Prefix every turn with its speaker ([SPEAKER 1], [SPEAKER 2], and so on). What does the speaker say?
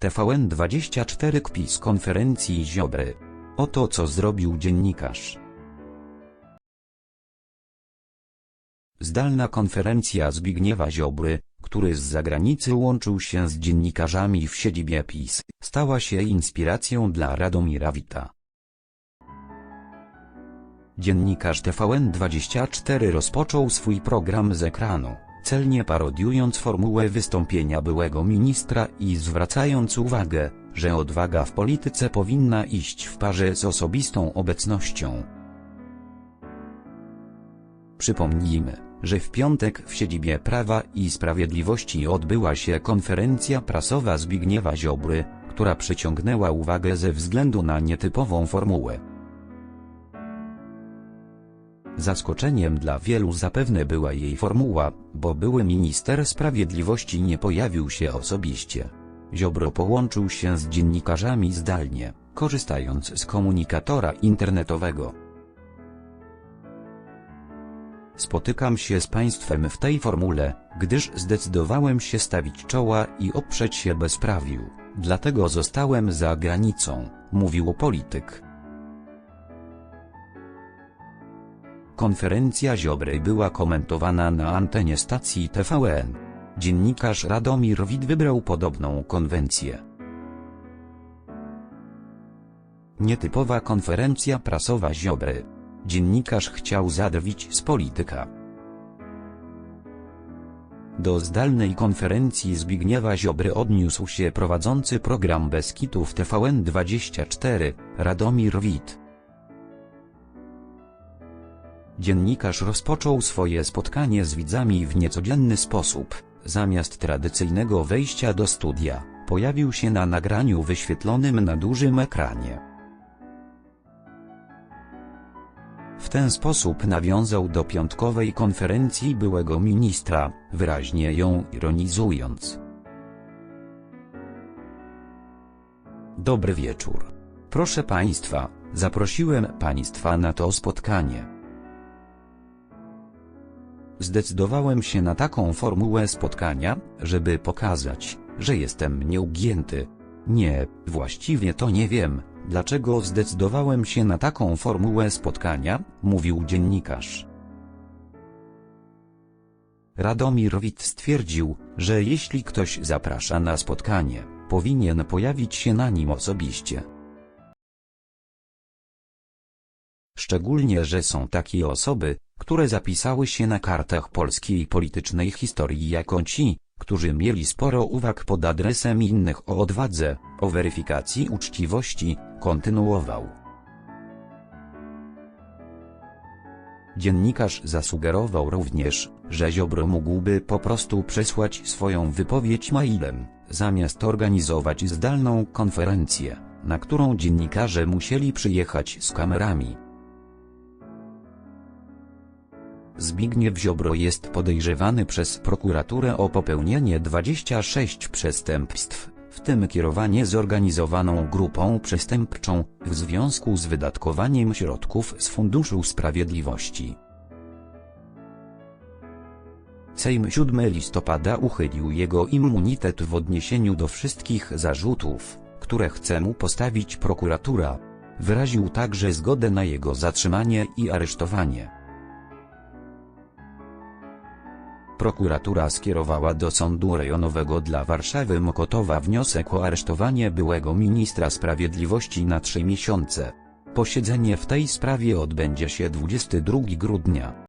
[SPEAKER 1] TVN24 kpi z konferencji Ziobry. Oto co zrobił dziennikarz. Zdalna konferencja Zbigniewa Ziobry, który z zagranicy łączył się z dziennikarzami w siedzibie PiS, stała się inspiracją dla Radomira Wita. Dziennikarz TVN24 rozpoczął swój program z ekranu, celnie parodiując formułę wystąpienia byłego ministra i zwracając uwagę, że odwaga w polityce powinna iść w parze z osobistą obecnością. Przypomnijmy, że w piątek w siedzibie Prawa i Sprawiedliwości odbyła się konferencja prasowa Zbigniewa Ziobry, która przyciągnęła uwagę ze względu na nietypową formułę. Zaskoczeniem dla wielu zapewne była jej formuła, bo były minister sprawiedliwości nie pojawił się osobiście. Ziobro połączył się z dziennikarzami zdalnie, korzystając z komunikatora internetowego. Spotykam się z państwem w tej formule, gdyż zdecydowałem się stawić czoła i oprzeć się bezprawiu, dlatego zostałem za granicą, mówił polityk. Konferencja Ziobry była komentowana na antenie stacji TVN. Dziennikarz Radomir Wit wybrał podobną konwencję. Nietypowa konferencja prasowa Ziobry. Dziennikarz chciał zadrwić z polityka. Do zdalnej konferencji Zbigniewa Ziobry odniósł się prowadzący program Beskitów TVN24, Radomir Wit. Dziennikarz rozpoczął swoje spotkanie z widzami w niecodzienny sposób. Zamiast tradycyjnego wejścia do studia, pojawił się na nagraniu wyświetlonym na dużym ekranie. W ten sposób nawiązał do piątkowej konferencji byłego ministra, wyraźnie ją ironizując. Dobry wieczór. Proszę Państwa, zaprosiłem Państwa na to spotkanie. Zdecydowałem się na taką formułę spotkania, żeby pokazać, że jestem nieugięty. Nie, właściwie to nie wiem, dlaczego zdecydowałem się na taką formułę spotkania, mówił dziennikarz. Radomir Wit stwierdził, że jeśli ktoś zaprasza na spotkanie, powinien pojawić się na nim osobiście. Szczególnie, że są takie osoby, które zapisały się na kartach polskiej politycznej historii jako ci, którzy mieli sporo uwag pod adresem innych o odwadze, o weryfikacji uczciwości, kontynuował. Dziennikarz zasugerował również, że Ziobro mógłby po prostu przesłać swoją wypowiedź mailem, zamiast organizować zdalną konferencję, na którą dziennikarze musieli przyjechać z kamerami. Zbigniew Ziobro jest podejrzewany przez prokuraturę o popełnienie 26 przestępstw, w tym kierowanie zorganizowaną grupą przestępczą, w związku z wydatkowaniem środków z Funduszu Sprawiedliwości. Sejm 7 listopada uchylił jego immunitet w odniesieniu do wszystkich zarzutów, które chce mu postawić prokuratura. Wyraził także zgodę na jego zatrzymanie i aresztowanie. Prokuratura skierowała do Sądu Rejonowego dla Warszawy Mokotowa wniosek o aresztowanie byłego ministra sprawiedliwości na trzy miesiące. Posiedzenie w tej sprawie odbędzie się 22 grudnia.